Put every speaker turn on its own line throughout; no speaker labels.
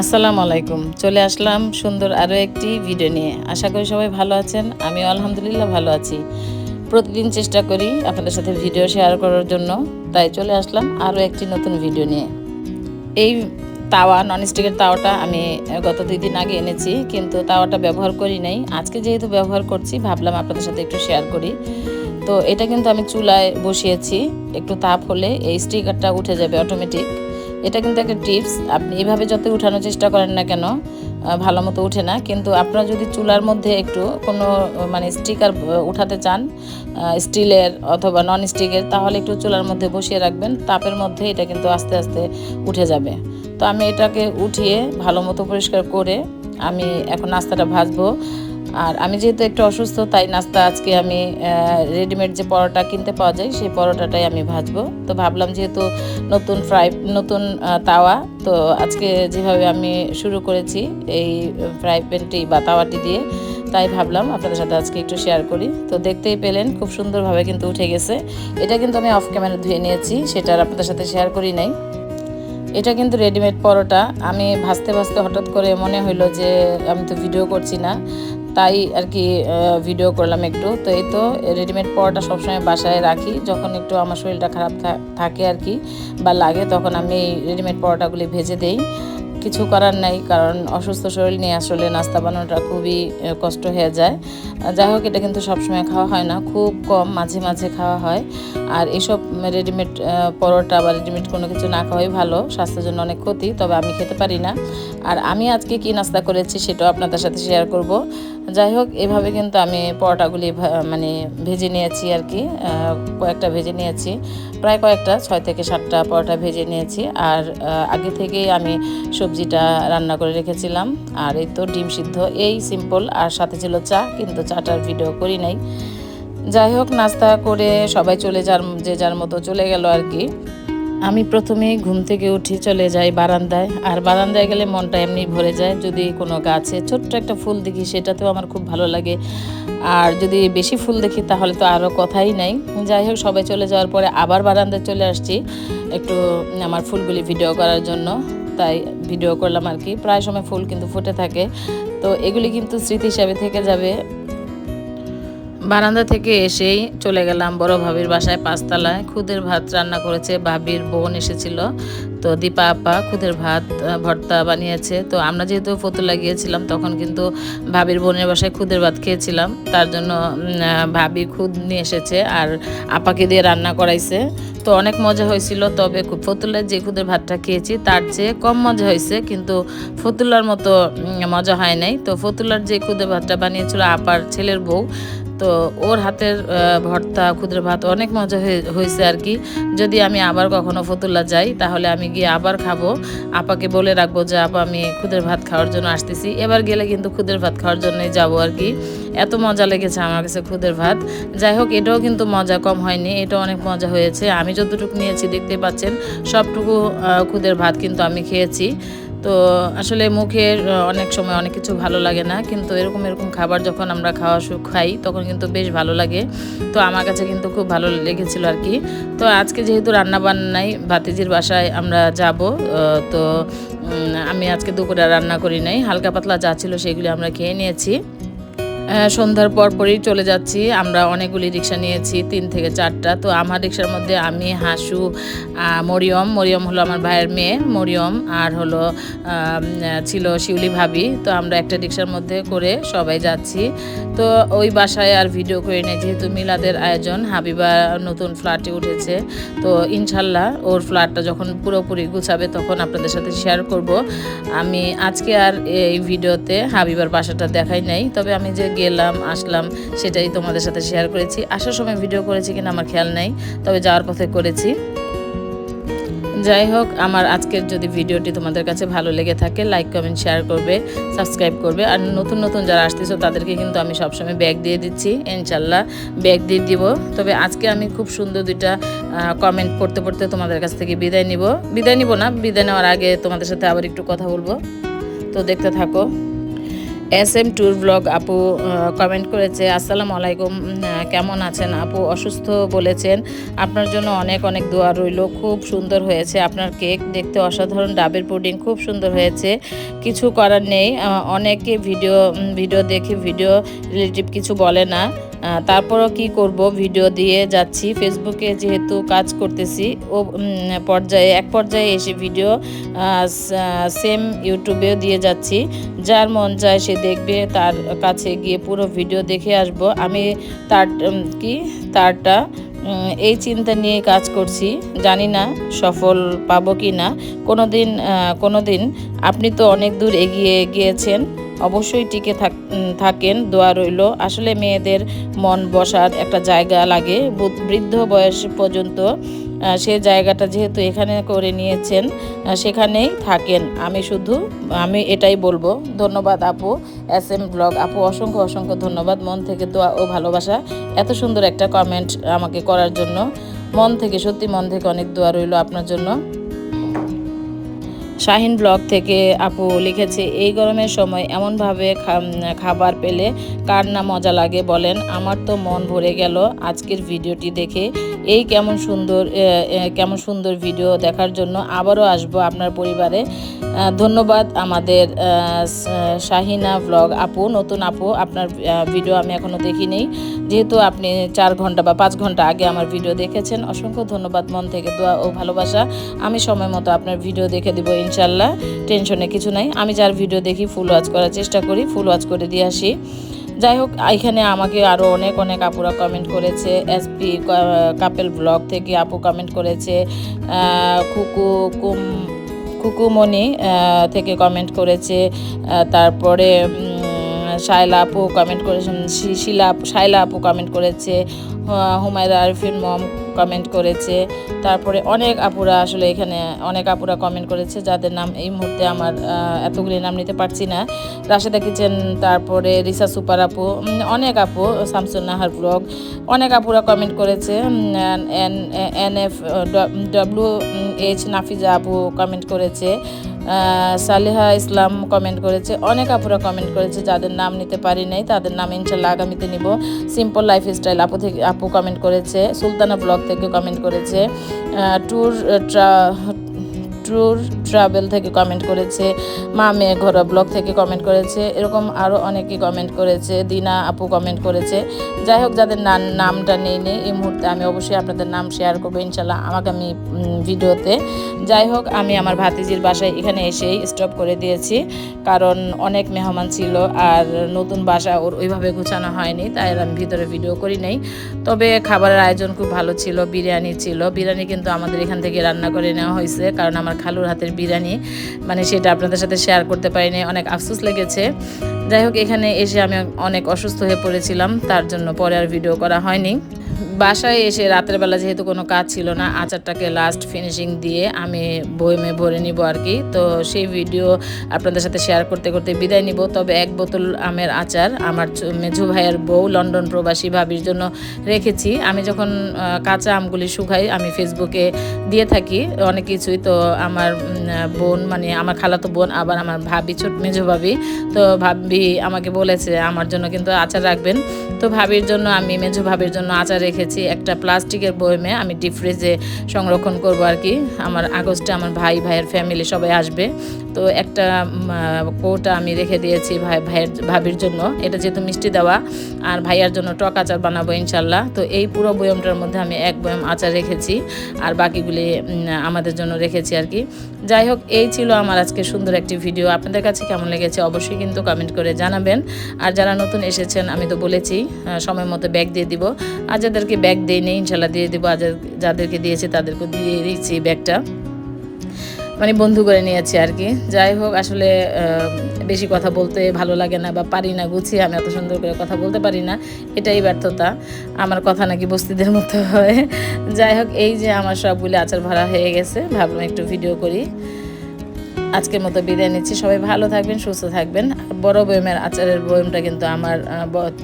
আসসালামু আলাইকুম। চলে আসলাম সুন্দর আরও একটি ভিডিও নিয়ে। আশা করি সবাই ভালো আছেন। আমিও আলহামদুলিল্লাহ ভালো আছি। প্রতিদিন চেষ্টা করি আপনাদের সাথে ভিডিও শেয়ার করার জন্য। তাই চলে আসলাম আরও একটি নতুন ভিডিও নিয়ে। এই তাওয়া ননস্টিকের তাওয়াটা আমি গত দুই দিন আগে এনেছি, কিন্তু তাওয়াটা ব্যবহার করি নাই। আজকে যেহেতু ব্যবহার করছি, ভাবলাম আপনাদের সাথে একটু শেয়ার করি। তো এটা কিন্তু আমি চুলায় বসিয়েছি। একটু তাপ হলে এই স্টিকারটা উঠে যাবে অটোমেটিক এটা কিন্তু একটা টিপস। আপনি এভাবে যত উঠানোর চেষ্টা করেন না কেন ভালো মতো উঠে না। কিন্তু আপনারা যদি চুলার মধ্যে একটু কোনো মানে স্টিকার উঠাতে চান স্টিলের অথবা নন স্টিকের তাহলে একটু চুলার মধ্যে বসিয়ে রাখবেন। তাপের মধ্যে এটা কিন্তু আস্তে আস্তে উঠে যাবে। তো আমি এটাকে উঠিয়ে ভালো মতো পরিষ্কার করে আমি এখন নাস্তাটা ভাজবো। আর আমি যেহেতু একটু অসুস্থ, তাই নাস্তা আজকে আমি রেডিমেড যে পরোটা কিনতে পাওয়া যায়, সেই পরোটাটাই আমি ভাজবো। তো ভাবলাম যেহেতু নতুন ফ্রাই নতুন তাওয়া, তো আজকে যেভাবে আমি শুরু করেছি এই ফ্রাই প্যানটি বা তাওয়াটি দিয়ে, তাই ভাবলাম আপনাদের সাথে আজকে একটু শেয়ার করি। তো দেখতেই পেলেন, খুব সুন্দরভাবে কিন্তু উঠে গেছে। এটা কিন্তু আমি অফ ক্যামেরা ধুয়ে নিয়েছি, সেটা আর আপনাদের সাথে শেয়ার করি নাই। এটা কিন্তু রেডিমেড পরোটা। আমি ভাজতে ভাজতে হঠাৎ করে মনে হইল যে আমি তো ভিডিও করছি না। তাই আর কি ভিডিও করলাম একটু। তো এই তো রেডিমেড পরোটা সবসময় বাসায় রাখি। যখন একটু আমার শরীরটা খারাপ থাকে আর কি, বা লাগে, তখন আমি এই রেডিমেড পরোটাগুলি ভেজে দেই। কিছু করার নাই, কারণ অসুস্থ শরীর নিয়ে আসলে নাস্তা বানানোটা খুবই কষ্ট হয়ে যায়। যাই হোক, এটা কিন্তু সবসময় খাওয়া হয় না, খুব কম মাঝে মাঝে খাওয়া হয়। আর এসব রেডিমেড পরোটা বা রেডিমেড কোনো কিছু না খাওয়াই ভালো, স্বাস্থ্যের জন্য অনেক ক্ষতি, তবে আমি খেতে পারি না। আর আমি আজকে কি নাস্তা করেছি সেটাও আপনাদের সাথে শেয়ার করব। যাই হোক, এভাবে কিন্তু আমি পরোটাগুলি মানে ভেজে নিয়েছি আর কি। কয়েকটা ভেজে নিয়েছি। প্রায় কয়েকটা, ছয় থেকে সাতটা পরোটা ভেজে নিয়েছি। আর আগে থেকেই আমি সবজিটা রান্না করে রেখেছিলাম। আর এই তো ডিম সিদ্ধ, এই সিম্পল আর সাথে ছিল চা, কিন্তু চাটার ভিডিও করি নাই। যাই হোক, নাস্তা করে সবাই চলে যার, যে যার মতো চলে গেল আর কি। আমি প্রথমে ঘুম থেকে উঠি চলে যাই বারান্দায়, আর বারান্দায় গেলে মনটা এমনি ভরে যায়। যদি কোনো গাছে ছোট্ট একটা ফুল দেখি, সেটাতেও আমার খুব ভালো লাগে। আর যদি বেশি ফুল দেখি, তাহলে তো আরও কথাই নাই। যাই হোক, সবাই চলে যাওয়ার পরে আবার বারান্দায় চলে আসছি একটু আমার ফুলগুলি ভিডিও করার জন্য। তাই ভিডিও করলাম আর কি। প্রায় সময় ফুল কিন্তু ফুটে থাকে। তো এগুলি কিন্তু স্মৃতি হিসাবে থেকে যাবে। বারান্দা থেকে এসেই চলে গেলাম বড় ভাবির বাসায় পাঁচতলায়। খুদের ভাত রান্না করেছে ভাবির বোন এসেছিল। তো দীপা আপা খুদের ভাত ভর্তা বানিয়েছে। তো আমরা যেহেতু ফতুল্লা গিয়েছিলাম, তখন কিন্তু ভাবির বোনের বাসায় খুদের ভাত খেয়েছিলাম। তার জন্য ভাবি খুদ নিয়ে এসেছে আর আপাকে দিয়ে রান্না করাইছে। তো অনেক মজা হয়েছিল, তবে ফতুল্লার যে খুদের ভাতটা খেয়েছি, তার চেয়ে কম মজা হয়েছে। কিন্তু ফতুল্লার মতো মজা হয় নাই। তো ফতুল্লার যে খুদের ভাতটা বানিয়েছিল আপার ছেলের বউ তো ওর হাতের ভর্তা ক্ষুদ্র ভাত অনেক মজা হয়ে- হয়েছে আর কি। যদি আমি আবার কখনো ফতুল্লা যাই, তাহলে আমি গিয়ে আবার খাব। আপাকে বলে রাখব যে, আপা, আমি খুদের ভাত খাওয়ার জন্য আসতেছি। এবার গেলে কিন্তু খুদের ভাত খাওয়ার জন্যই যাব আর কি। এত মজা লেগেছে আমার কাছে খুদের ভাত। যাই হোক, এটাও কিন্তু মজা কম হয়নি এটা অনেক মজা হয়েছে। আমি যতটুকু নিয়েছি দেখতে পাচ্ছেন, সবটুকু খুদের ভাত কিন্তু আমি খেয়েছি। তো আসলে মুখের অনেক সময় অনেক কিছু ভালো লাগে না, কিন্তু এরকম এরকম খাবার যখন আমরা খাওয়া শু- খাই, তখন কিন্তু বেশ ভালো লাগে। তো আমার কাছে কিন্তু খুব ভালো লেগেছিল আর কি। তো আজকে যেহেতু রান্না বান্নাই ভাতিজির বাসায় আমরা যাব তো আমি আজকে দুপুরে রান্না করি নাই। হালকা পাতলা যা ছিল সেগুলি আমরা খেয়ে নিয়েছি। সন্ধ্যার পর পরই চলে যাচ্ছি। আমরা অনেকগুলি রিক্সা নিয়েছি, তিন থেকে চারটা। তো আমার রিক্সার মধ্যে আমি, হাসু মরিয়ম। মরিয়ম হলো আমার ভাইয়ের মেয়ে, মরিয়ম। আর হলো ছিল শিউলি ভাবি। তো আমরা একটা রিক্সার মধ্যে করে সবাই যাচ্ছি। তো ওই বাসায় আর ভিডিও করে নেই, যেহেতু মিলাদের আয়োজন, হাবিবা নতুন ফ্ল্যাটে উঠেছে। তো ইনশাল্লাহ ওর ফ্ল্যাটটা যখন পুরোপুরি গুছাবে, তখন আপনাদের সাথে শেয়ার করব। আমি আজকে আর এই ভিডিওতে হাবিবার বাসাটা দেখাই নাই, তবে আমি যে গেলাম, আসলাম, সেটাই তোমাদের সাথে শেয়ার করেছি। আসার সময় ভিডিও করেছি কিনা আমার খেয়াল নেই, তবে যাওয়ার পথে করেছি। যাই হোক, আমার আজকের যদি ভিডিওটি তোমাদের কাছে ভালো লেগে থাকে লাইক কমেন্ট শেয়ার করবে সাবস্ক্রাইব করবে। আর নতুন নতুন যারা আসতেছো, তাদেরকে কিন্তু আমি সবসময় ব্যাগ দিয়ে দিচ্ছি, ইনশাল্লাহ ব্যাগ দিয়ে দিব। তবে আজকে আমি খুব সুন্দর দুইটা কমেন্ট পড়তে পড়তে তোমাদের কাছ থেকে বিদায় নিব। বিদায় নিব না, বিদায় নেওয়ার আগে তোমাদের সাথে আবার একটু কথা বলব। তো দেখতে থাকো। এস এম ট্যুর ব্লগ আপু কমেন্ট করেছে, আসসালামু আলাইকুম কেমন আছেন আপু? অসুস্থ বলেছেন। আপনার জন্য অনেক অনেক দোয়া রইল, খুব সুন্দর হয়েছে। আপনার কেক দেখতে অসাধারণ, ডাবের পুডিং খুব সুন্দর হয়েছে। কিছু করার নেই অনেকে ভিডিও ভিডিও দেখে ভিডিও রিলেটিভ কিছু বলে না। তারপরও কি করব? ভিডিও দিয়ে যাচ্ছি। ফেসবুকে যেহেতু কাজ করতেছি, ও পর্যায়ে, এক পর্যায়ে এসে ভিডিও সেম ইউটিউবেও দিয়ে যাচ্ছি। যার মন চায় সে দেখবে, তার কাছে গিয়ে পুরো ভিডিও দেখে আসব। আমি তার কি? তারটা এই চিন্তা নিয়ে কাজ করছি। জানি না সফল পাবো কি না কোনো। দিন কোনো দিন আপনি তো অনেক দূর এগিয়ে গিয়েছেন। অবশ্যই টিকে থাক থাকেন, দোয়া রইল। আসলে মেয়েদের মন বসার একটা জায়গা লাগে। বৃদ্ধ বয়স পর্যন্ত সে জায়গাটা যেহেতু এখানে করে নিয়েছেন সেখানেই থাকেন। আমি শুধু, আমি এটাই বলব। ধন্যবাদ আপু, এস এম ব্লগ। আপু, অসংখ্য অসংখ্য ধন্যবাদ। মন থেকে দোয়া ও ভালোবাসা। এত সুন্দর একটা কমেন্ট আমাকে করার জন্য। মন থেকে, সত্যি মন থেকে অনেক দোয়া রইল আপনার জন্য। শাহিন ব্লগ থেকে আপু লিখেছে, এই গরমের সময় এমনভাবে খাবার পেলে কার না মজা লাগে বলেন? আমার তো মন ভরে গেল আজকের ভিডিওটি দেখে। এই কেমন সুন্দর কেমন সুন্দর ভিডিও দেখার জন্য আবারও আসব আপনার পরিবারে। ধন্যবাদ আমাদের শাহিনা ব্লগ আপু, নতুন আপু, আপনার ভিডিও আমি এখনও দেখিনি যেহেতু আপনি চার ঘণ্টা বা পাঁচ ঘণ্টা আগে আমার ভিডিও দেখেছেন, অসংখ্য ধন্যবাদ মন থেকে দোয়া ও ভালোবাসা। আমি সময় মতো আপনার ভিডিও দেখে দিব ইনশাল্লাহ, টেনশনে কিছু নাই। আমি যার ভিডিও দেখি ফুল ওয়াচ করার চেষ্টা করি ফুল ওয়াচ করে দিয়ে আসি। যাই হোক, এখানে আমাকে আরও অনেক অনেক আপুরা কমেন্ট করেছে। এসপি কাপেল ব্লগ থেকে আপু কমেন্ট করেছে। খুকু, কুম, খুকুমণি থেকে কমেন্ট করেছে। তারপরে শায়লা আপু কমেন্ট করেছেন শিলা শায়লা আপু কমেন্ট করেছে। হুমায়রা আরিফিন মম কমেন্ট করেছে। তারপরে অনেক আপুরা আসলে এখানে, অনেক আপুরা কমেন্ট করেছে, যাদের নাম এই মুহূর্তে আমার এতগুলি নাম নিতে পারছি না। রাশেদা কিচেন তারপরে রিসা সুপার আপু অনেক আপু, শামসুন নাহার ব্লগ অনেক আপুরা কমেন্ট করেছে। N N F W H Nafiza আপু কমেন্ট করেছে। সালেহা ইসলাম কমেন্ট করেছে। অনেক আপুরা কমেন্ট করেছে, যাদের নাম নিতে পারি নাই, তাদের নাম ইনশাল্লাহ আগামীতে নিব। সিম্পল লাইফ স্টাইল আপু থেকে আপু কমেন্ট করেছে, সুলতানা ব্লগ থেকে কমেন্ট করেছে ট্যুর ট্যুর ট্রাভেল থেকে কমেন্ট করেছে, মা মেয়ে ঘরোয়া ব্লগ থেকে কমেন্ট করেছে, এরকম আরও অনেকে কমেন্ট করেছে, দিনা আপু কমেন্ট করেছে। যাই হোক, যাদের নাম নামটা নেই নেই এই মুহূর্তে আমি অবশ্যই আপনাদের নাম শেয়ার করব, ইনশাল্লাহ আমাকে আমি ভিডিওতে যাই হোক, আমি আমার ভাতিজির বাসায় এখানে এসেই স্টপ করে দিয়েছি। কারণ অনেক মেহমান ছিল আর নতুন বাসা ওর ওইভাবে গুছানো হয়নি, তাই আমি ভিতরে ভিডিও করি নাই। তবে খাবারের আয়োজন খুব ভালো ছিল, বিরিয়ানি ছিল। বিরিয়ানি কিন্তু আমাদের এখান থেকে রান্না করে নেওয়া হয়েছে, কারণ আমার খালুর হাতের বিরিয়ানি। মানে সেটা আপনাদের সাথে শেয়ার করতে পারিনি, অনেক আফসোস লেগেছে। যাই হোক, এখানে এসে আমি অনেক অসুস্থ হয়ে পড়েছিলাম, তার জন্য পরে আর ভিডিও করা হয়নি। বাসায় এসে রাতের বেলা যেহেতু কোনো কাজ ছিল না, আচারটাকে লাস্ট ফিনিশিং দিয়ে আমি বইমে ভরে নিব আর কি। তো সেই ভিডিও আপনাদের সাথে শেয়ার করতে করতে বিদায় নিব। তবে এক বোতল আমের আচার আমার মেঝু ভাইয়ের বউ, লন্ডন প্রবাসী ভাবির জন্য রেখেছি। আমি যখন কাঁচা আমগুলি শুকাই, আমি ফেসবুকে দিয়ে থাকি অনেক কিছুই। তো আমার বোন মানে আমার খালাতো বোন, আবার আমার ভাবি, ছোট মেঝো ভাবি। তো ভাবি আমাকে বলেছে, আমার জন্য কিন্তু আচার রাখবেন। তো ভাবির জন্য আমি, মেঝো ভাবির জন্য আচার রেখেছি একটা প্লাস্টিকের বয়মে। আমি ডিপ ফ্রিজে সংরক্ষণ করব আর কি। আমার আগস্টে আমার ভাই, ভাইয়ের ফ্যামিলি সবাই আসবে। তো একটা কৌটা আমি রেখে দিয়েছি ভাই, ভাইয়ের, ভাবির জন্য। এটা যেহেতু মিষ্টি দেওয়া, আর ভাইয়ার জন্য টক আচার বানাবো ইনশাল্লাহ। তো এই পুরো বয়মটার মধ্যে আমি এক বয়ম আচার রেখেছি, আর বাকিগুলি আমাদের জন্য রেখেছি আর কি। যাই হোক, এই ছিল আমার আজকে সুন্দর একটি ভিডিও। আপনাদের কাছে কেমন লেগেছে অবশ্যই কিন্তু কমেন্ট করে জানাবেন। আর যারা নতুন এসেছেন, আমি তো বলেছি সময় মতো ব্যাগ দিয়ে দিব। আর যাদেরকে ব্যাগ দিয়ে নেই ইনশাল্লাহ দিয়ে দিব। আর যাদেরকে দিয়েছি তাদেরকে দিয়ে দিচ্ছি ব্যাগটা মানে বন্ধু করে নিয়েছি আর কি। যাই হোক, আসলে বেশি কথা বলতে ভালো লাগে না বা পারি না, গুছিয়ে আমি এত সুন্দর করে কথা বলতে পারি না, এটাই ব্যর্থতা। আমার কথা নাকি বস্তিদের মতো হয়। যাই হোক, এই যে আমার সবগুলি আচার ভরা হয়ে গেছে, ভাবলাম একটু ভিডিও করি। আজকের মতো বিদায় নিচ্ছি। সবাই ভালো থাকবেন, সুস্থ থাকবেন। বড় বয়মের আচারের বয়মটা কিন্তু আমার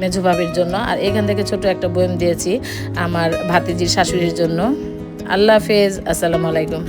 মেজো ভাবির জন্য। আর এখান থেকে ছোট একটা বয়ম দিয়েছি আমার ভাতিজির শাশুড়ির জন্য। আল্লাহ হাফেজ। আসসালামু আলাইকুম।